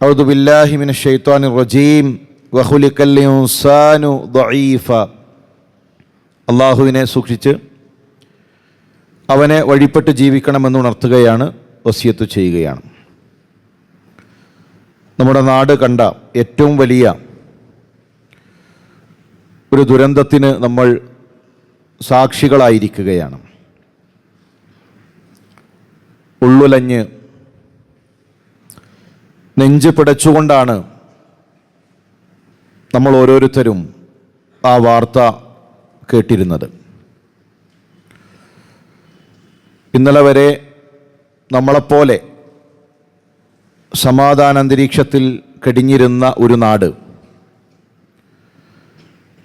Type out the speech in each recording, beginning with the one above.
أعوذ بالله من الشيطان الرجيم وخلق الإنسان ضعيفا അള്ളാഹുവിനെ സൂക്ഷിച്ച് അവനെ വഴിപ്പെട്ട് ജീവിക്കണമെന്ന് ഉണർത്തുകയാണ് വസിയത്ത് ചെയ്യുകയാണ് നമ്മുടെ നാട് കണ്ട ഏറ്റവും വലിയ ഒരു ദുരന്തത്തിന് നമ്മൾ സാക്ഷികളായിരിക്കുകയാണ് ഉള്ളുലഞ്ഞ് നെഞ്ച് പിടച്ചുകൊണ്ടാണ് നമ്മൾ ഓരോരുത്തരും ആ വാർത്ത കേട്ടിരുന്നത്. ഇന്നലെ വരെ നമ്മളെപ്പോലെ സമാധാന അന്തരീക്ഷത്തിൽ കടിഞ്ഞിരുന്ന ഒരു നാട്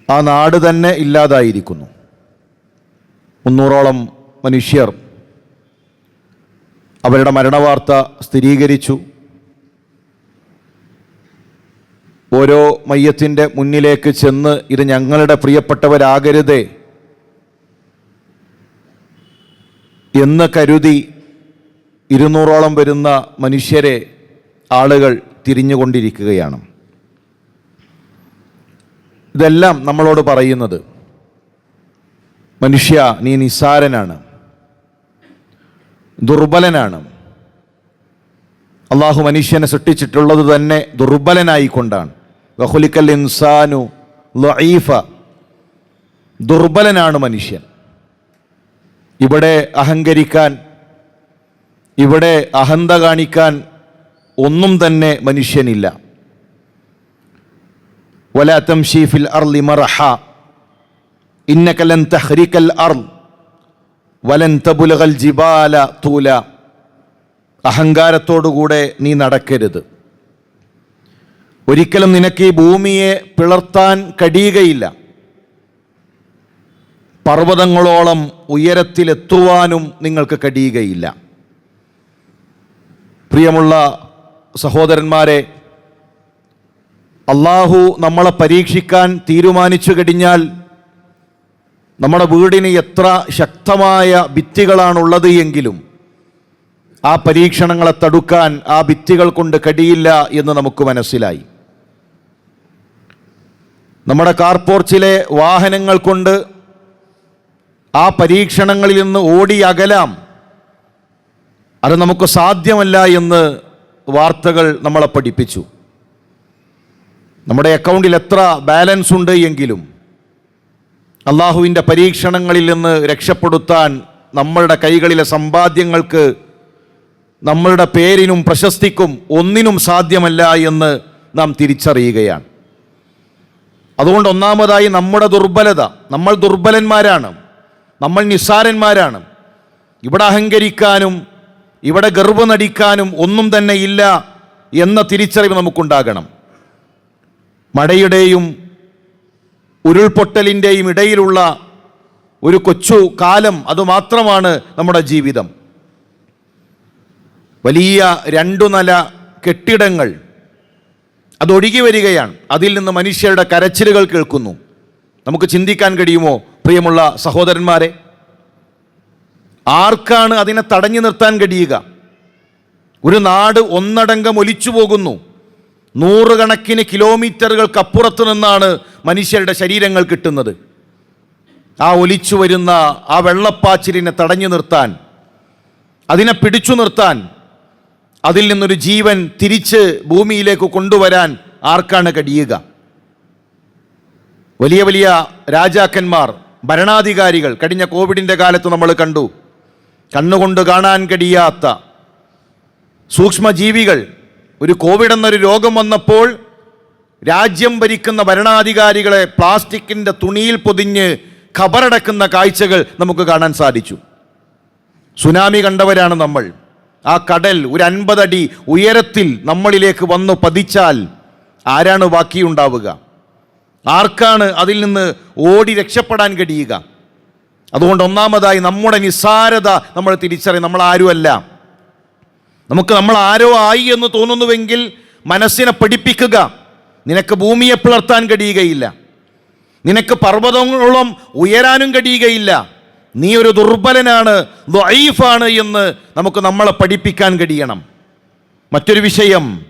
ആ നാട് തന്നെ ഇല്ലാതായിരിക്കുന്നു. മുന്നൂറോളം മനുഷ്യർ അവരുടെ മരണവാർത്ത സ്ഥിരീകരിച്ചു. ഓരോ മയ്യത്തിന്റെ മുന്നിലേക്ക് ചെന്ന് ഇത് ഞങ്ങളുടെ പ്രിയപ്പെട്ടവരാകരുതേ എന്ന് കരുതി ഇരുന്നൂറോളം വരുന്ന മനുഷ്യരെ ആളുകൾ തിരിഞ്ഞുകൊണ്ടിരിക്കുകയാണ്. ഇതെല്ലാം നമ്മളോട് പറയുന്നത്. മനുഷ്യ നീ നിസ്സാരനാണ്. ദുർബലനാണ്. അള്ളാഹു മനുഷ്യനെ സൃഷ്ടിച്ചിട്ടുള്ളത് തന്നെ ദുർബലനായിക്കൊണ്ടാണ്. വഹുലിക്കൽ ഇൻസാനു ലൈഫ ദുർബലനാണ് മനുഷ്യൻ. ഇവിടെ അഹങ്കരിക്കാൻ ഇവിടെ അഹന്ത കാണിക്കാൻ ഒന്നും തന്നെ മനുഷ്യനില്ല. വലാത്തം ഷീഫിൽ ഫിൽ അർലി മറഹ ഇന്നക്കലൻ ലൻ തഹ്രിക്കൽ അർ വലൻ തബുലകൽ ജിബാല തൂല അഹങ്കാരത്തോടുകൂടെ നീ നടക്കരുത്. ഒരിക്കലും നിനക്ക് ഈ ഭൂമിയെ പിളർത്താൻ കഴിയുകയില്ല. പർവതങ്ങളോളം ഉയരത്തിലെത്തുവാനും നിങ്ങൾക്ക് കഴിയുകയില്ല. പ്രിയമുള്ള സഹോദരന്മാരെ അള്ളാഹു നമ്മളെ പരീക്ഷിക്കാൻ തീരുമാനിച്ചു കഴിഞ്ഞാൽ നമ്മുടെ വീടിന് എത്ര ശക്തമായ ഭിത്തികളാണുള്ളത് എങ്കിലും ആ പരീക്ഷണങ്ങളെ തടുക്കാൻ ആ ഭിത്തികൾ കൊണ്ട് കഴിയില്ല എന്ന് നമുക്ക് മനസ്സിലായി. നമ്മുടെ കാർപോർച്ചിലെ വാഹനങ്ങൾ കൊണ്ട് ആ പരീക്ഷണങ്ങളിൽ നിന്ന് ഓടി അകലാം. അത് നമുക്ക് സാധ്യമല്ല എന്ന് വാർത്തകൾ നമ്മളെ പഠിപ്പിച്ചു. നമ്മുടെ അക്കൗണ്ടിൽ എത്ര ബാലൻസ് ഉണ്ട് എങ്കിലും അള്ളാഹുവിന്റെ പരീക്ഷണങ്ങളിൽ നിന്ന് രക്ഷപ്പെടുത്താൻ നമ്മളുടെ കൈകളിലെ സമ്പാദ്യങ്ങൾക്ക് നമ്മളുടെ പേരിനും പ്രശസ്തിക്കും ഒന്നിനും സാധ്യമല്ല എന്ന് നാം തിരിച്ചറിയുകയാണ്. അതുകൊണ്ട് ഒന്നാമതായി നമ്മുടെ ദുർബലത. നമ്മൾ ദുർബലന്മാരാണ്. നമ്മൾ നിസ്സാരന്മാരാണ്. ഇവിടെ അഹങ്കരിക്കാനും ഇവിടെ ഗർവ് നടിക്കാനും ഒന്നും തന്നെ ഇല്ല എന്ന തിരിച്ചറിവ് നമുക്കുണ്ടാകണം. മഴയുടെയും ഉരുൾപൊട്ടലിന്റെയും ഇടയിലുള്ള ഒരു കൊച്ചു കാലം അതുമാത്രമാണ് നമ്മുടെ ജീവിതം. വലിയ രണ്ടു നില കെട്ടിടങ്ങൾ അതൊഴുകി വരികയാണ്. അതിൽ നിന്ന് മനുഷ്യരുടെ കരച്ചിലുകൾ കേൾക്കുന്നു. നമുക്ക് ചിന്തിക്കാൻ കഴിയുമോ പ്രിയമുള്ള സഹോദരന്മാരെ? ആർക്കാണ് അതിനെ തടഞ്ഞു നിർത്താൻ കഴിയുക? ഒരു നാട് ഒന്നടങ്കം ഒലിച്ചു പോകുന്നു. നൂറുകണക്കിന് കിലോമീറ്ററുകൾക്കപ്പുറത്ത് നിന്നാണ് മനുഷ്യരുടെ ശരീരങ്ങൾ കിട്ടുന്നത്. ആ ഒലിച്ചു വരുന്ന ആ വെള്ളപ്പാച്ചിലിനെ തടഞ്ഞു നിർത്താൻ അതിനെ പിടിച്ചു നിർത്താൻ അതിൽ നിന്നൊരു ജീവൻ തിരിച്ച് ഭൂമിയിലേക്ക് കൊണ്ടുവരാൻ ആർക്കാണ് കഴിയുക? വലിയ വലിയ രാജാക്കന്മാർ ഭരണാധികാരികൾ കഴിഞ്ഞ കോവിഡിന്റെ കാലത്ത് നമ്മൾ കണ്ടു. കണ്ണുകൊണ്ട് കാണാൻ കഴിയാത്ത സൂക്ഷ്മജീവികൾ. ഒരു കോവിഡ് എന്നൊരു രോഗം വന്നപ്പോൾ രാജ്യം ഭരിക്കുന്ന ഭരണാധികാരികളെ പ്ലാസ്റ്റിക്കിന്റെ തുണിയിൽ പൊതിഞ്ഞ് ഖബറടക്കുന്ന കാഴ്ചകൾ നമുക്ക് കാണാൻ സാധിച്ചു. സുനാമി കണ്ടവരാണ് നമ്മൾ. ആ കടൽ ഒരു അൻപതടി ഉയരത്തിൽ നമ്മളിലേക്ക് വന്നു പതിച്ചാൽ ആരാണ് ബാക്കിയുണ്ടാവുക? ആർക്കാണ് അതിൽ നിന്ന് ഓടി രക്ഷപ്പെടാൻ കഴിയുക? അതുകൊണ്ട് ഒന്നാമതായി നമ്മുടെ നിസ്സാരത നമ്മൾ തിരിച്ചറിയും നമ്മൾ ആരുമല്ല. നമുക്ക് നമ്മൾ ആരോ ആയി എന്ന് തോന്നുന്നുവെങ്കിൽ മനസ്സിനെ പഠിപ്പിക്കുക. നിനക്ക് ഭൂമിയെ പിളർത്താൻ കഴിയുകയില്ല. നിനക്ക് പർവതങ്ങളോളം ഉയരാനും കഴിയുകയില്ല. നീ ഒരു ദുർബലനാണ് ദൈഫാണ് എന്ന് നമുക്ക് നമ്മളെ പഠിപ്പിക്കാൻ കഴിയണം. മറ്റൊരു വിഷയം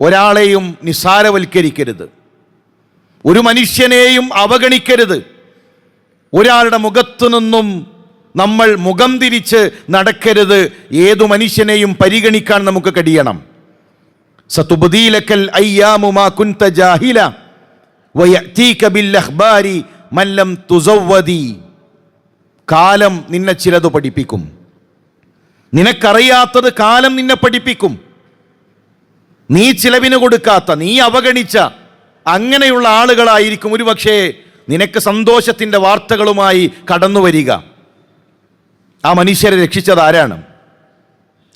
ഒരാളെയും നിസ്സാരവൽക്കരിക്കരുത്. ഒരു മനുഷ്യനെയും അവഗണിക്കരുത്. ഒരാളുടെ മുഖത്തു നിന്നും നമ്മൾ മുഖം തിരിച്ച് നടക്കരുത്. ഏതു മനുഷ്യനെയും പരിഗണിക്കാൻ നമുക്ക് കഴിയണം. സത്തുബുദീലക്കൽ അയ്യാമുമാ കുൻത ജാഹില വയഅതീക ബിൽ മല്ലം തുസവ്വദി. കാലം നിന്നെ ചിലത് പഠിപ്പിക്കും. നിനക്കറിയാത്തത് കാലം നിന്നെ പഠിപ്പിക്കും. നീ ചിലവിന് കൊടുക്കാത്ത നീ അവഗണിച്ച അങ്ങനെയുള്ള ആളുകളായിരിക്കും ഒരുപക്ഷേ നിനക്ക് സന്തോഷത്തിന്റെ വാർത്തകളുമായി കടന്നു വരിക. ആ മനുഷ്യരെ രക്ഷിച്ചത് ആരാണ്?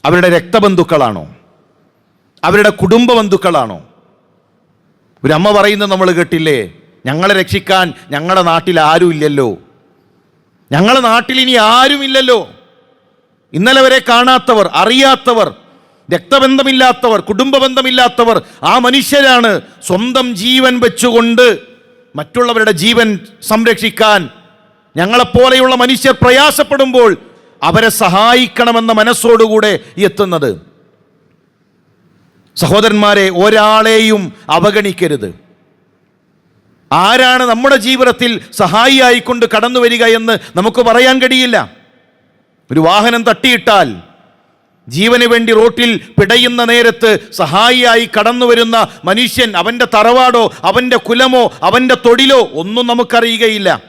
അവരുടെ രക്തബന്ധുക്കളാണോ? അവരുടെ കുടുംബ ബന്ധുക്കളാണോ ഒരു അമ്മ പറയുന്നത് നമ്മൾ കേട്ടില്ലേ? ഞങ്ങളെ രക്ഷിക്കാൻ ഞങ്ങളുടെ നാട്ടിൽ ആരും ഇല്ലല്ലോ ഞങ്ങളുടെ നാട്ടിൽ ഇനി ആരുമില്ലല്ലോ. ഇന്നലെ വരെ കാണാത്തവർ അറിയാത്തവർ രക്തബന്ധമില്ലാത്തവർ കുടുംബ ബന്ധമില്ലാത്തവർ ആ മനുഷ്യരാണ് സ്വന്തം ജീവൻ വെച്ചുകൊണ്ട് മറ്റുള്ളവരുടെ ജീവൻ സംരക്ഷിക്കാൻ ഞങ്ങളെപ്പോലെയുള്ള മനുഷ്യർ പ്രയാസപ്പെടുമ്പോൾ അവരെ സഹായിക്കണമെന്ന മനസ്സോടുകൂടെ എത്തുന്നത്. സഹോദരന്മാരെ ഒരാളെയും അവഗണിക്കരുത്. ആരാണ് നമ്മുടെ ജീവിതത്തിൽ സഹായിയായിക്കൊണ്ട് കടന്നു വരിക എന്ന് നമുക്ക് പറയാൻ കഴിയില്ല. ഒരു വാഹനം തട്ടിയിട്ടാൽ ജീവന് വേണ്ടി റോട്ടിൽ പിടയുന്ന നേരത്ത് സഹായിയായി കടന്നു വരുന്ന മനുഷ്യൻ അവന്റെ തറവാടോ അവന്റെ കുലമോ അവന്റെ തൊഴിലോ ഒന്നും നമുക്കറിയുകയില്ല.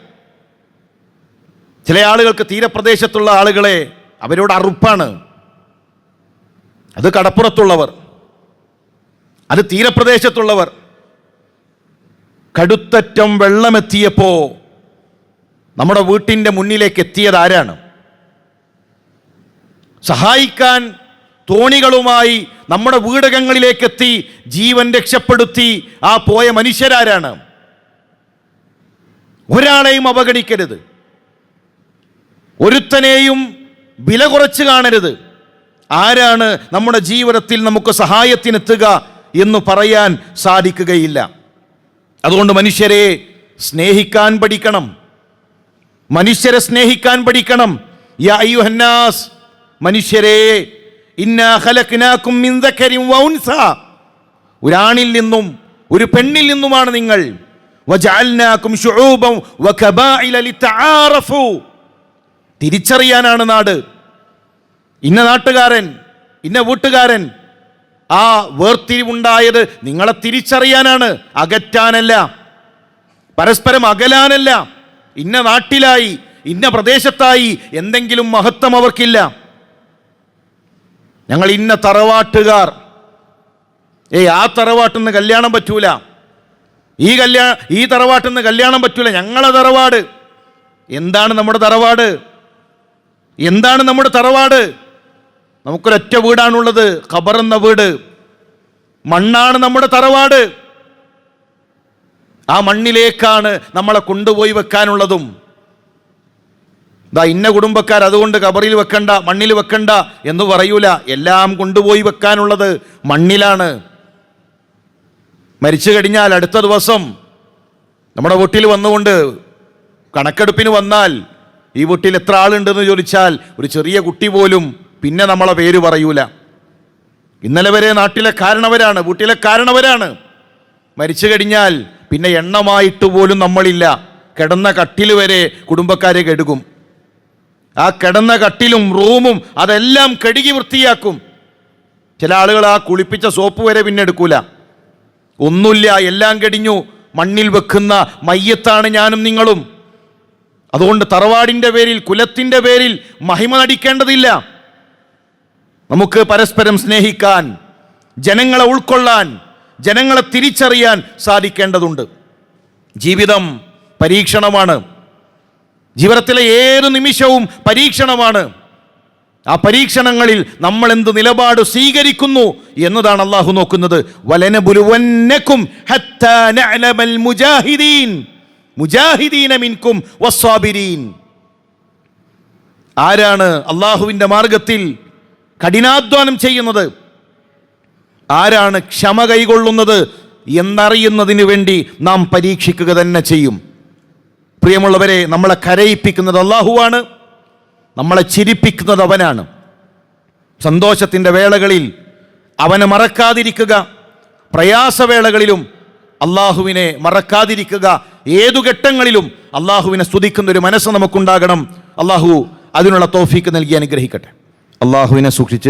ചില ആളുകൾക്ക് തീരപ്രദേശത്തുള്ള ആളുകളെ അവരോട് അറുപ്പാണ്. അത് കടപ്പുറത്തുള്ളവർ. അത് തീരപ്രദേശത്തുള്ളവർ. കടുത്തറ്റം വെള്ളമെത്തിയപ്പോൾ നമ്മുടെ വീട്ടിന്റെ മുന്നിലേക്ക് എത്തിയത് ആരാണ്? സഹായിക്കാൻ തോണികളുമായി നമ്മുടെ വീടകങ്ങളിലേക്കെത്തി ജീവൻ രക്ഷപ്പെടുത്തി ആ പോയ മനുഷ്യരാരാണ്? ഒരാളെയും അവഗണിക്കരുത്. ഒരുത്തനെയും വില കുറച്ച് കാണരുത്. ആരാണ് നമ്മുടെ ജീവിതത്തിൽ നമുക്ക് സഹായത്തിനെത്തുക എന്ന് പറയാൻ സാധിക്കുകയില്ല. അതുകൊണ്ട് മനുഷ്യരെ സ്നേഹിക്കാൻ പഠിക്കണം. മനുഷ്യരെ സ്നേഹിക്കാൻ പഠിക്കണം. യാ അയ്യുഹന്നാസ് മനുഷ്യരെ ഒരാണിൽ നിന്നും ഒരു പെണ്ണിൽ നിന്നുമാണ് നിങ്ങൾ. തിരിച്ചറിയാനാണ് നാട്. ഇന്ന നാട്ടുകാരൻ ഇന്ന വീട്ടുകാരൻ ആ വേർതിരിവുണ്ടായത് നിങ്ങളെ തിരിച്ചറിയാനാണ്. അകറ്റാനല്ല. പരസ്പരം അകലാനല്ല. ഇന്ന നാട്ടിലായി ഇന്ന പ്രദേശത്തായി എന്തെങ്കിലും മഹത്വം അവർക്കില്ല. ഞങ്ങൾ ഇന്ന തറവാട്ടുകാർ. ഏയ് ആ തറവാട്ടിൽ നിന്ന് കല്യാണം പറ്റൂല. ഈ കല്യാ ഈ തറവാട്ടിൽ നിന്ന് കല്യാണം പറ്റൂല. ഞങ്ങളെ തറവാട്. എന്താണ് നമ്മുടെ തറവാട്? എന്താണ് നമ്മുടെ തറവാട്? നമുക്കൊരൊറ്റ വീടാണുള്ളത്. ഖബർ എന്ന വീട്. മണ്ണാണ് നമ്മുടെ തറവാട്. ആ മണ്ണിലേക്കാണ് നമ്മളെ കൊണ്ടുപോയി വെക്കാനുള്ളതും. ദാ ഇന്ന കുടുംബക്കാർ അതുകൊണ്ട് കബറിൽ വെക്കണ്ട മണ്ണിൽ വെക്കണ്ട എന്ന് പറയൂല. എല്ലാം കൊണ്ടുപോയി വെക്കാനുള്ളത് മണ്ണിലാണ്. മരിച്ചു കഴിഞ്ഞാൽ അടുത്ത ദിവസം നമ്മുടെ വീട്ടിൽ വന്നുകൊണ്ട് കണക്കെടുപ്പിന് വന്നാൽ ഈ വീട്ടിൽ എത്ര ആളുണ്ടെന്ന് ചോദിച്ചാൽ ഒരു ചെറിയ കുട്ടി പോലും പിന്നെ നമ്മളെ പേര് പറയൂല. ഇന്നലെ വരെ നാട്ടിലെ കാരണവരാണ് വീട്ടിലെ കാരണവരാണ്. മരിച്ചു കഴിഞ്ഞാൽ പിന്നെ എണ്ണമായിട്ട് പോലും നമ്മളില്ല. കിടന്ന കട്ടിൽ വരെ കുടുംബക്കാരെ കെടുക്കും. ആ കിടന്ന കട്ടിലും റൂമും അതെല്ലാം കഴുകി വൃത്തിയാക്കും. ചില ആളുകൾ ആ കുളിപ്പിച്ച സോപ്പ് വരെ പിന്നെ എടുക്കൂല. ഒന്നുമില്ല എല്ലാം കടിഞ്ഞു. മണ്ണിൽ വെക്കുന്ന മയ്യത്താണ് ഞാനും നിങ്ങളും. അതുകൊണ്ട് തറവാടിന്റെ പേരിൽ കുലത്തിന്റെ പേരിൽ മഹിമ നടിക്കേണ്ടതില്ല. നമുക്ക് പരസ്പരം സ്നേഹിക്കാൻ ജനങ്ങളെ ഉൾക്കൊള്ളാൻ ജനങ്ങളെ തിരിച്ചറിയാൻ സാധിക്കേണ്ടതുണ്ട്. ജീവിതം പരീക്ഷണമാണ്. ജീവിതത്തിലെ ഏത് നിമിഷവും പരീക്ഷണമാണ്. ആ പരീക്ഷണങ്ങളിൽ നമ്മൾ എന്ത് നിലപാട് സ്വീകരിക്കുന്നു എന്നതാണ് അള്ളാഹു നോക്കുന്നത്. നഅലമൽ മുജാഹിദീൻ. മുജാഹിദീന ആരാണ് അള്ളാഹുവിന്റെ മാർഗത്തിൽ കഠിനാധ്വാനം ചെയ്യുന്നത്. ആരാണ് ക്ഷമ കൈകൊള്ളുന്നത് എന്നറിയുന്നതിന് വേണ്ടി നാം പരീക്ഷിക്കുക തന്നെ ചെയ്യും. പ്രിയമുള്ളവരെ നമ്മളെ കരയിപ്പിക്കുന്നത് അള്ളാഹുവാണ് നമ്മളെ ചിരിപ്പിക്കുന്നത് അവനാണ്. സന്തോഷത്തിന്റെ വേളകളിൽ അവനെ മറക്കാതിരിക്കുക. പ്രയാസവേളകളിലും അള്ളാഹുവിനെ മറക്കാതിരിക്കുക. ഏതു ഘട്ടങ്ങളിലും അള്ളാഹുവിനെ സ്തുതിക്കുന്ന ഒരു മനസ്സ് നമുക്കുണ്ടാകണം. അള്ളാഹു അതിനുള്ള തോഫീക്ക് നൽകി അനുഗ്രഹിക്കട്ടെ. അള്ളാഹുവിനെ സൂക്ഷിച്ച്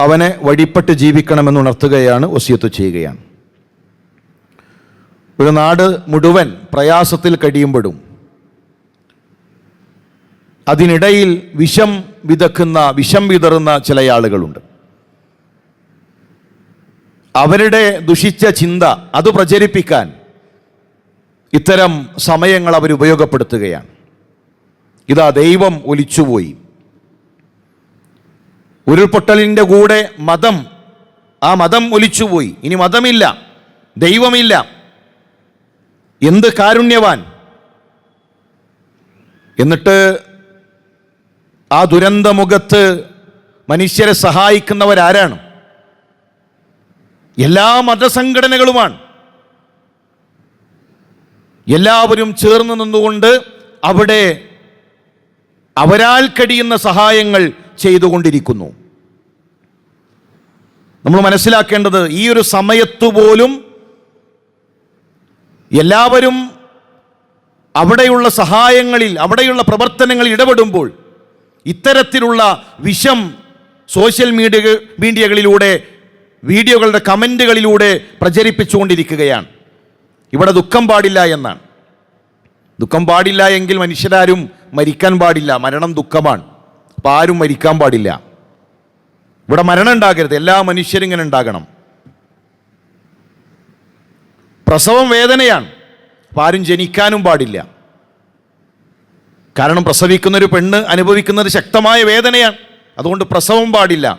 അവനെ വഴിപ്പെട്ട് ജീവിക്കണമെന്ന് ഉണർത്തുകയാണ് ഒസിയത്ത് ചെയ്യുകയാണ്. ഒരു നാട് മുഴുവൻ പ്രയാസത്തിൽ കഴിയുമ്പോഴും അതിനിടയിൽ വിഷം വിതക്കുന്ന വിഷം വിതറുന്ന ചില ആളുകളുണ്ട്. അവരുടെ ദുഷിച്ച ചിന്ത അത് പ്രചരിപ്പിക്കാൻ ഇത്തരം സമയങ്ങൾ അവർ ഉപയോഗപ്പെടുത്തുകയാണ്. ഇതാ ദൈവം ഒലിച്ചുപോയി. ഉരുൾപൊട്ടലിന്റെ കൂടെ മതം ആ മതം ഒലിച്ചുപോയി ഇനി മതമില്ല ദൈവമില്ല. എന്ത് കാരുണ്യവാൻ? എന്നിട്ട് ആ ദുരന്തമുഖത്ത് മനുഷ്യരെ സഹായിക്കുന്നവരാരാണ്? എല്ലാ മതസംഘടനകളുമാണ്. എല്ലാവരും ചേർന്ന് നിന്നുകൊണ്ട് അവിടെ അവരാൽ കഴിയുന്ന സഹായങ്ങൾ ചെയ്തുകൊണ്ടിരിക്കുന്നു. നമ്മൾ മനസ്സിലാക്കേണ്ടത് ഈ ഒരു സമയത്തു പോലും എല്ലാവരും അവിടെയുള്ള സഹായങ്ങളിൽ അവിടെയുള്ള പ്രവർത്തനങ്ങളിൽ ഇടപെടുമ്പോൾ ഇത്തരത്തിലുള്ള വിഷം സോഷ്യൽ മീഡിയ മീഡിയകളിലൂടെ വീഡിയോകളുടെ കമന്റുകളിലൂടെ പ്രചരിപ്പിച്ചുകൊണ്ടിരിക്കുകയാണ്. ഇവിടെ ദുഃഖം പാടില്ല എന്നാണ്. ദുഃഖം പാടില്ല എങ്കിൽ മനുഷ്യരാരും മരിക്കാൻ പാടില്ല. മരണം ദുഃഖമാണ്. അപ്പം ആരും മരിക്കാൻ പാടില്ല. ഇവിടെ മരണം ഉണ്ടാകരുത്. എല്ലാ മനുഷ്യരും ഇങ്ങനെ ഉണ്ടാകണം. പ്രസവം വേദനയാണ്. അപ്പം ആരും ജനിക്കാനും പാടില്ല. കാരണം പ്രസവിക്കുന്ന ഒരു പെണ്ണ് അനുഭവിക്കുന്നത് ശക്തമായ വേദനയാണ്. അതുകൊണ്ട് പ്രസവം പാടില്ല.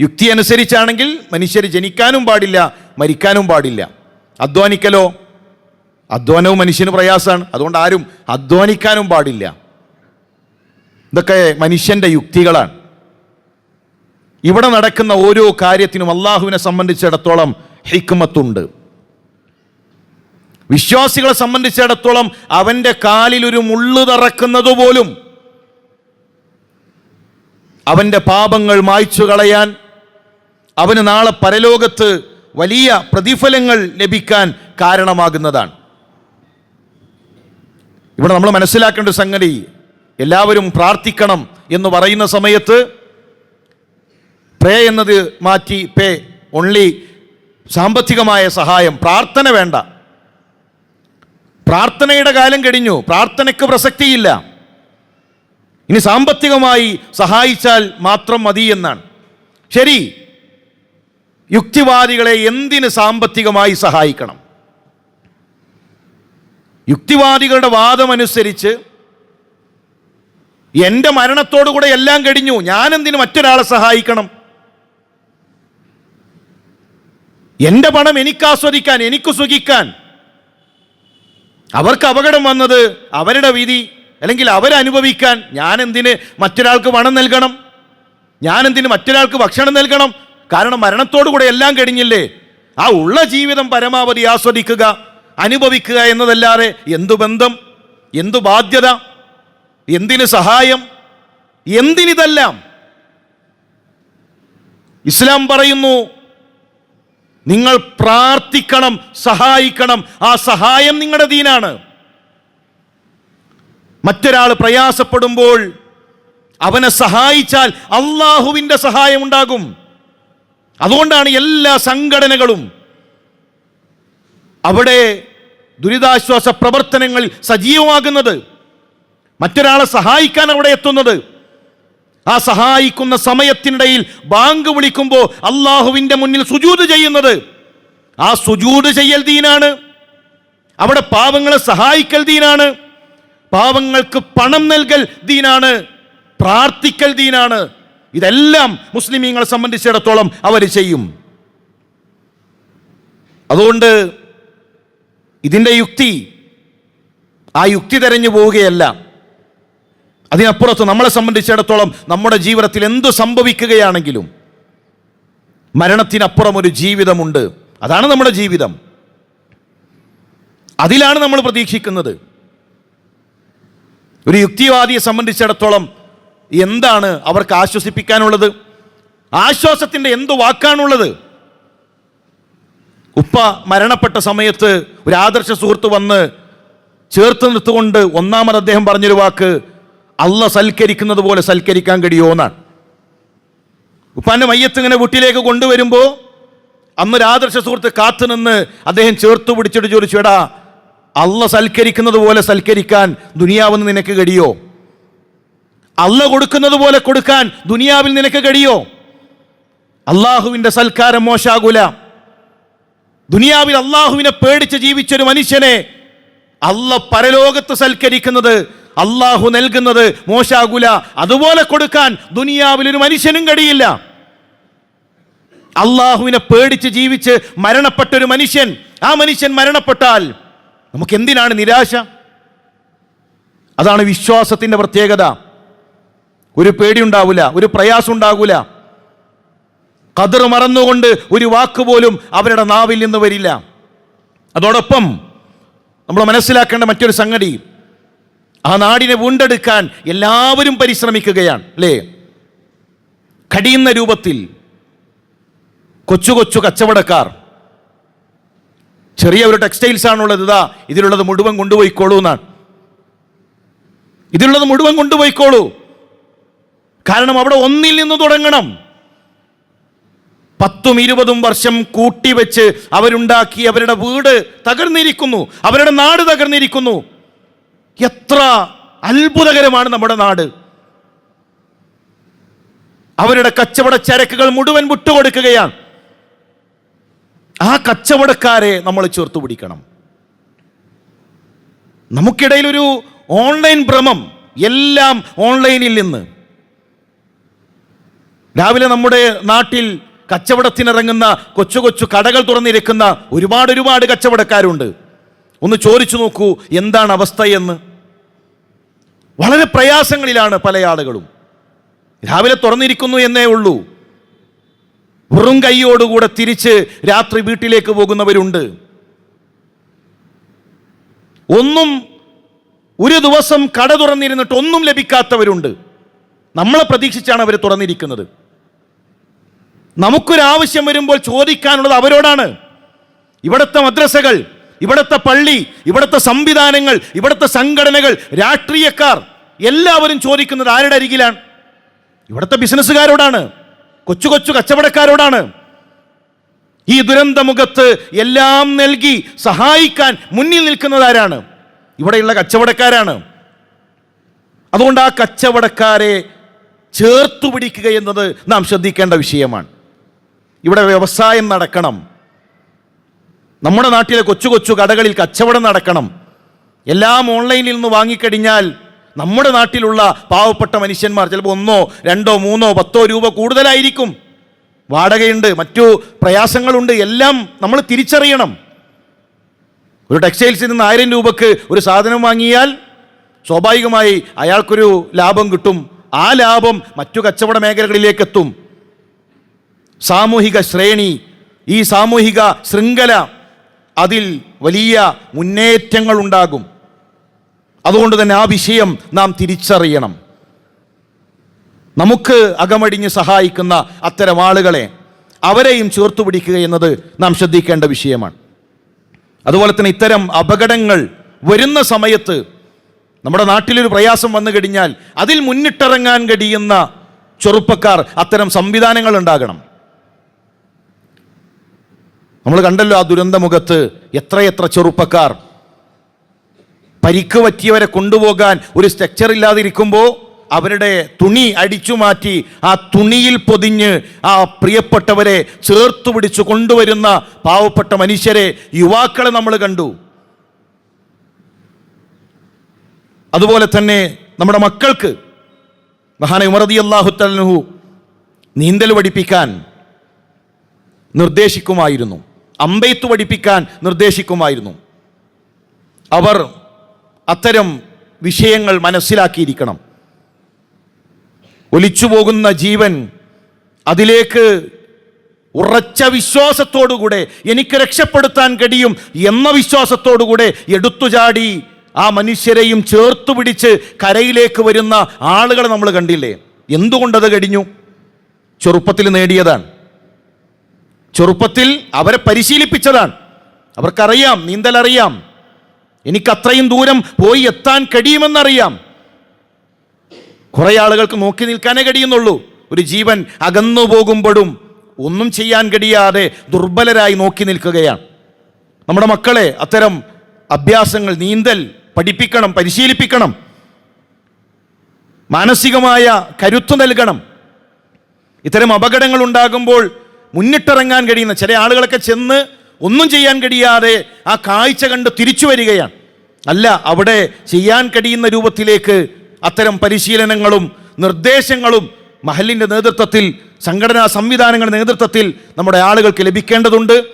യുക്തി അനുസരിച്ചാണെങ്കിൽ മനുഷ്യർ ജനിക്കാനും പാടില്ല മരിക്കാനും പാടില്ല. അധ്വാനിക്കലോ? അധ്വാനവും മനുഷ്യന് പ്രയാസമാണ്. അതുകൊണ്ട് ആരും അധ്വാനിക്കാനും പാടില്ല. ഇതൊക്കെ മനുഷ്യന്റെ യുക്തികളാണ്. ഇവിടെ നടക്കുന്ന ഓരോ കാര്യത്തിനും അള്ളാഹുവിനെ സംബന്ധിച്ചിടത്തോളം ഹിക്മത്തുണ്ട്. വിശ്വാസികളെ സംബന്ധിച്ചിടത്തോളം അവന്റെ കാലിൽ ഒരു മുള്ളു തറക്കുന്നത് പോലും അവന്റെ പാപങ്ങൾ മായ്ച്ചു കളയാൻ അവന് നാളെ പരലോകത്ത് വലിയ പ്രതിഫലങ്ങൾ ലഭിക്കാൻ കാരണമാകുന്നതാണ്. ഇവിടെ നമ്മൾ മനസ്സിലാക്കേണ്ട സംഗതി എല്ലാവരും പ്രാർത്ഥിക്കണം എന്ന് പറയുന്ന സമയത്ത് പ്രേ എന്നത് മാറ്റി പേ ഓൺലി സാമ്പത്തികമായ സഹായം പ്രാർത്ഥന വേണ്ട. പ്രാർത്ഥനയുടെ കാലം കഴിഞ്ഞു പ്രാർത്ഥനയ്ക്ക് പ്രസക്തിയില്ല. ഇനി സാമ്പത്തികമായി സഹായിച്ചാൽ മാത്രം മതി എന്നാണ്. ശരി യുക്തിവാദികളെ എന്തിന് സാമ്പത്തികമായി സഹായിക്കണം? യുക്തിവാദികളുടെ വാദമനുസരിച്ച് എന്റെ മരണത്തോടുകൂടെ എല്ലാം കഴിഞ്ഞു. ഞാനെന്തിനു മറ്റൊരാളെ സഹായിക്കണം? എന്റെ പണം എനിക്ക് ആസ്വദിക്കാൻ എനിക്ക് സുഖിക്കാൻ. അവർക്ക് അപകടം വന്നത് അവരുടെ വിധി അല്ലെങ്കിൽ അവരനുഭവിക്കാൻ ഞാൻ എന്തിന് മറ്റൊരാൾക്ക് പണം നൽകണം? ഞാൻ എന്തിന് മറ്റൊരാൾക്ക് ഭക്ഷണം നൽകണം? കാരണം മരണത്തോടുകൂടെ എല്ലാം കഴിഞ്ഞില്ലേ? ആ ഉള്ള ജീവിതം പരമാവധി ആസ്വദിക്കുക അനുഭവിക്കുക എന്നതല്ലാതെ എന്തു ബന്ധം? എന്തു ബാധ്യത? എന്തിന് സഹായം? എന്തിനിതെല്ലാം? ഇസ്ലാം പറയുന്നു നിങ്ങൾ പ്രാർത്ഥിക്കണം സഹായിക്കണം. ആ സഹായം നിങ്ങളുടെ ദീനാണ്. മറ്റൊരാൾ പ്രയാസപ്പെടുമ്പോൾ അവനെ സഹായിച്ചാൽ അള്ളാഹുവിന്റെ സഹായം ഉണ്ടാകും. അതുകൊണ്ടാണ് എല്ലാ സംഘടനകളും അവിടെ ദുരിതാശ്വാസ പ്രവർത്തനങ്ങൾ സജീവമാകുന്നത്. മറ്റൊരാളെ സഹായിക്കാൻ അവിടെ എത്തുന്നത്. ആ സഹായിക്കുന്ന സമയത്തിനിടയിൽ ബാങ്ക് വിളിക്കുമ്പോൾ അള്ളാഹുവിന്റെ മുന്നിൽ സുജൂത് ചെയ്യുന്നത്. ആ സുജൂത് ചെയ്യൽ ദീനാണ്. അവിടെ പാവങ്ങളെ സഹായിക്കൽ ദീനാണ്. പാവങ്ങൾക്ക് പണം നൽകൽ ദീനാണ്. പ്രാർത്ഥിക്കൽ ദീനാണ്. ഇതെല്ലാം മുസ്ലിമീങ്ങളെ സംബന്ധിച്ചിടത്തോളം അവർ ചെയ്യും. അതുകൊണ്ട് ഇതിന്റെ യുക്തി ആ യുക്തി തെരഞ്ഞു പോവുകയല്ല. അതിനപ്പുറത്ത് നമ്മളെ സംബന്ധിച്ചിടത്തോളം നമ്മുടെ ജീവിതത്തിൽ എന്തു സംഭവിക്കുകയാണെങ്കിലും മരണത്തിനപ്പുറം ഒരു ജീവിതമുണ്ട്. അതാണ് നമ്മുടെ ജീവിതം. അതിലാണ് നമ്മൾ പ്രതീക്ഷിക്കുന്നത്. ഒരു യുക്തിവാദിയെ സംബന്ധിച്ചിടത്തോളം എന്താണ് അവർക്ക് ആശ്വസിപ്പിക്കാനുള്ളത്? ആശ്വാസത്തിന്റെ എന്ത് വാക്കാണുള്ളത്? ഉപ്പ മരണപ്പെട്ട സമയത്ത് ഒരു ആദർശ സുഹൃത്ത് വന്ന് ചേർത്ത് നിർത്തുകൊണ്ട് ഒന്നാമത് അദ്ദേഹം പറഞ്ഞൊരു വാക്ക് അല്ല സൽക്കരിക്കുന്നത് പോലെ സൽക്കരിക്കാൻ കഴിയുമോ എന്നാണ്. ഉപ്പാന്റെ മയ്യത്ത് ഇങ്ങനെ വീട്ടിലേക്ക് കൊണ്ടുവരുമ്പോൾ അന്നൊരു ആദർശ സുഹൃത്ത് കാത്തുനിന്ന് അദ്ദേഹം ചേർത്ത് പിടിച്ചിട്ട് ചോദിച്ചു എടാ അല്ല സൽക്കരിക്കുന്നത് പോലെ സൽക്കരിക്കാൻ ദുനിയാവെന്ന് നിനക്ക് കഴിയോ? അല്ല കൊടുക്കുന്നത് പോലെ കൊടുക്കാൻ ദുനിയാവിൽ നിനക്ക് കഴിയോ? അള്ളാഹുവിന്റെ സൽക്കാരം മോശാകൂല. ദുനിയാവിൽ അള്ളാഹുവിനെ പേടിച്ച് ജീവിച്ചൊരു മനുഷ്യനെ അല്ല പരലോകത്ത് സൽക്കരിക്കുന്നത് അള്ളാഹു നൽകുന്നത് മോശാകുല അതുപോലെ കൊടുക്കാൻ ദുനിയാവിൽ ഒരു മനുഷ്യനും കഴിയില്ല അള്ളാഹുവിനെ പേടിച്ച് ജീവിച്ച് മരണപ്പെട്ട ഒരു മനുഷ്യൻ ആ മനുഷ്യൻ മരണപ്പെട്ടാൽ നമുക്ക് എന്തിനാണ് നിരാശ? അതാണ് വിശ്വാസത്തിന്റെ പ്രത്യേകത. ഒരു പേടി ഉണ്ടാവില്ല ഒരു പ്രയാസം ഉണ്ടാകില്ല കതിർ മറന്നുകൊണ്ട് ഒരു വാക്ക് പോലും അവരുടെ നാവിൽ നിന്ന് വരില്ല. അതോടൊപ്പം നമ്മൾ മനസ്സിലാക്കേണ്ട മറ്റൊരു സംഗതി ആ നാടിനെ വീണ്ടെടുക്കാൻ എല്ലാവരും പരിശ്രമിക്കുകയാണ് അല്ലേ? കടിയുന്ന രൂപത്തിൽ കൊച്ചു കൊച്ചു കച്ചവടക്കാർ. ചെറിയ ഒരു ടെക്സ്റ്റൈൽസ് ആണുള്ളത് ഇതാ ഇതിലുള്ളത് മുഴുവൻ കൊണ്ടുപോയിക്കോളൂ എന്നാണ്. ഇതിലുള്ളത് മുഴുവൻ കൊണ്ടുപോയിക്കോളൂ. കാരണം അവിടെ ഒന്നിൽ നിന്ന് തുടങ്ങണം. പത്തും ഇരുപതും വർഷം കൂട്ടിവെച്ച് അവരുണ്ടാക്കി അവരുടെ വീട് തകർന്നിരിക്കുന്നു അവരുടെ നാട് തകർന്നിരിക്കുന്നു. എത്ര അത്ഭുതകരമാണ് നമ്മുടെ നാട്. അവരുടെ കച്ചവട ചരക്കുകൾ മുഴുവൻ വിട്ടുകൊടുക്കുകയാണ്. ആ കച്ചവടക്കാരെ നമ്മൾ ചേർത്ത് പിടിക്കണം. നമുക്കിടയിൽ ഒരു ഓൺലൈൻ ഭ്രമം എല്ലാം ഓൺലൈനിൽ നിന്ന്. രാവിലെ നമ്മുടെ നാട്ടിൽ കച്ചവടത്തിനിറങ്ങുന്ന കൊച്ചു കൊച്ചു കടകൾ തുറന്നിരിക്കുന്ന ഒരുപാട് ഒരുപാട് കച്ചവടക്കാരുണ്ട്. ഒന്ന് ചോദിച്ചു നോക്കൂ എന്താണ് അവസ്ഥ എന്ന് വളരെ പ്രയാസങ്ങളിലാണ് പല ആളുകളും. രാവിലെ തുറന്നിരിക്കുന്നു എന്നേ ഉള്ളൂ. വെറും കൈയോടുകൂടെ തിരിച്ച് രാത്രി വീട്ടിലേക്ക് പോകുന്നവരുണ്ട്. ഒന്നും ഒരു ദിവസം കട തുറന്നിരുന്നിട്ട് ഒന്നും ലഭിക്കാത്തവരുണ്ട്. നമ്മളെ പ്രതീക്ഷിച്ചാണ് അവർ തുറന്നിരിക്കുന്നത്. നമുക്കൊരാവശ്യം വരുമ്പോൾ ചോദിക്കാനുള്ളത് അവരോടാണ്. ഇവിടുത്തെ മദ്രസകൾ ഇവിടുത്തെ പള്ളി ഇവിടുത്തെ സംവിധാനങ്ങൾ ഇവിടുത്തെ സംഘടനകൾ രാഷ്ട്രീയക്കാർ എല്ലാവരും ചോദിക്കുന്നത് ആരുടെ അരികിലാണ്? ഇവിടുത്തെ ബിസിനസ്സുകാരോടാണ് കൊച്ചു കൊച്ചു കച്ചവടക്കാരോടാണ്. ഈ ദുരന്തമുഖത്ത് എല്ലാം നൽകി സഹായിക്കാൻ മുന്നിൽ നിൽക്കുന്നത് ആരാണ്? ഇവിടെയുള്ള കച്ചവടക്കാരാണ്. അതുകൊണ്ട് ആ കച്ചവടക്കാരെ ചേർത്തു പിടിക്കുക എന്നത് നാം ശ്രദ്ധിക്കേണ്ട വിഷയമാണ്. ഇവിടെ വ്യവസായം നടക്കണം. നമ്മുടെ നാട്ടിലെ കൊച്ചു കൊച്ചു കടകളിൽ കച്ചവടം നടക്കണം. എല്ലാം ഓൺലൈനിൽ നിന്ന് വാങ്ങിക്കഴിഞ്ഞാൽ നമ്മുടെ നാട്ടിലുള്ള പാവപ്പെട്ട മനുഷ്യന്മാർ ചിലപ്പോൾ ഒന്നോ രണ്ടോ മൂന്നോ പത്തോ രൂപ കൂടുതലായിരിക്കും. വാടകയുണ്ട് മറ്റു പ്രയാസങ്ങളുണ്ട് എല്ലാം നമ്മൾ തിരിച്ചറിയണം. ഒരു ടെക്സ്റ്റൈൽസിൽ നിന്ന് ആയിരം രൂപക്ക് ഒരു സാധനം വാങ്ങിയാൽ സ്വാഭാവികമായി അയാൾക്കൊരു ലാഭം കിട്ടും. ആ ലാഭം മറ്റു കച്ചവട മേഖലകളിലേക്ക് എത്തും. സാമൂഹിക ശ്രേണി ഈ സാമൂഹിക ശൃംഖല അതിൽ വലിയ മുന്നേറ്റങ്ങൾ ഉണ്ടാകും അതുകൊണ്ട് തന്നെ ആ വിഷയം നാം തിരിച്ചറിയണം. നമുക്ക് അകമടിഞ്ഞ് സഹായിക്കുന്ന അത്തരം ആളുകളെ അവരെയും ചേർത്തു പിടിക്കുക എന്നത് നാം ശ്രദ്ധിക്കേണ്ട വിഷയമാണ്. അതുപോലെ തന്നെ ഇത്തരം അപകടങ്ങൾ വരുന്ന സമയത്ത് നമ്മുടെ നാട്ടിലൊരു പ്രയാസം വന്നു കഴിഞ്ഞാൽ അതിൽ മുന്നിട്ടിറങ്ങാൻ കഴിയുന്ന ചെറുപ്പക്കാർ അത്തരം സംവിധാനങ്ങൾ ഉണ്ടാകണം. നമ്മൾ കണ്ടല്ലോ ആ ദുരന്തമുഖത്ത് എത്രയെത്ര ചെറുപ്പക്കാർ. പരിക്ക് പറ്റിയവരെ കൊണ്ടുപോകാൻ ഒരു സ്ട്രക്ചർ ഇല്ലാതിരിക്കുമ്പോൾ അവരുടെ തുണി അടിച്ചു മാറ്റി ആ തുണിയിൽ പൊതിഞ്ഞ് ആ പ്രിയപ്പെട്ടവരെ ചേർത്ത് പിടിച്ച് കൊണ്ടുവരുന്ന പാവപ്പെട്ട മനുഷ്യരെ യുവാക്കളെ നമ്മൾ കണ്ടു. അതുപോലെ തന്നെ നമ്മുടെ മക്കൾക്ക് മഹാന ഉമറതി അള്ളാഹുത്തലഹു നീന്തൽ പഠിപ്പിക്കാൻ നിർദ്ദേശിക്കുമായിരുന്നു. അമ്പെയ്ത്ത് പഠിപ്പിക്കാൻ നിർദ്ദേശിക്കുമായിരുന്നു. അവർ അത്തരം വിഷയങ്ങൾ മനസ്സിലാക്കിയിരിക്കണം. ഒലിച്ചു പോകുന്ന ജീവൻ അതിലേക്ക് ഉറച്ച വിശ്വാസത്തോടുകൂടെ എനിക്ക് രക്ഷപ്പെടുത്താൻ കഴിയും എന്ന വിശ്വാസത്തോടുകൂടെ എടുത്തുചാടി ആ മനുഷ്യരെയും ചേർത്തു പിടിച്ച് കരയിലേക്ക് വരുന്ന ആളുകളെ നമ്മൾ കണ്ടില്ലേ? എന്തുകൊണ്ടത് കഴിഞ്ഞു? ചെറുപ്പത്തിൽ നേടിയതാണ്. ചെറുപ്പത്തിൽ അവരെ പരിശീലിപ്പിച്ചതാണ്. അവർക്കറിയാം നീന്തലറിയാം. എനിക്കത്രയും ദൂരം പോയി എത്താൻ കഴിയുമെന്നറിയാം. കുറേ ആളുകൾക്ക് നോക്കി നിൽക്കാനേ കഴിയുന്നുള്ളൂ. ഒരു ജീവൻ അകന്നു പോകുമ്പോഴും ഒന്നും ചെയ്യാൻ കഴിയാതെ ദുർബലരായി നോക്കി നിൽക്കുകയാണ്. നമ്മുടെ മക്കളെ അത്തരം അഭ്യാസങ്ങൾ നീന്തൽ പഠിപ്പിക്കണം പരിശീലിപ്പിക്കണം. മാനസികമായ കരുത്തു നൽകണം. ഇത്തരം അപകടങ്ങൾ ഉണ്ടാകുമ്പോൾ മുന്നിട്ടിറങ്ങാൻ കഴിയുന്ന ചില ആളുകളൊക്കെ ചെന്ന് ഒന്നും ചെയ്യാൻ കഴിയാതെ ആ കാഴ്ച കണ്ട് തിരിച്ചു വരികയാണ്. അല്ല അവിടെ ചെയ്യാൻ കഴിയുന്ന രൂപത്തിലേക്ക് അത്തരം പരിശീലനങ്ങളും നിർദ്ദേശങ്ങളും മഹലിന്റെ നേതൃത്വത്തിൽ സംഘടനാ സംവിധാനങ്ങളുടെ നേതൃത്വത്തിൽ നമ്മുടെ ആളുകൾക്ക് ലഭിക്കേണ്ടതുണ്ട്.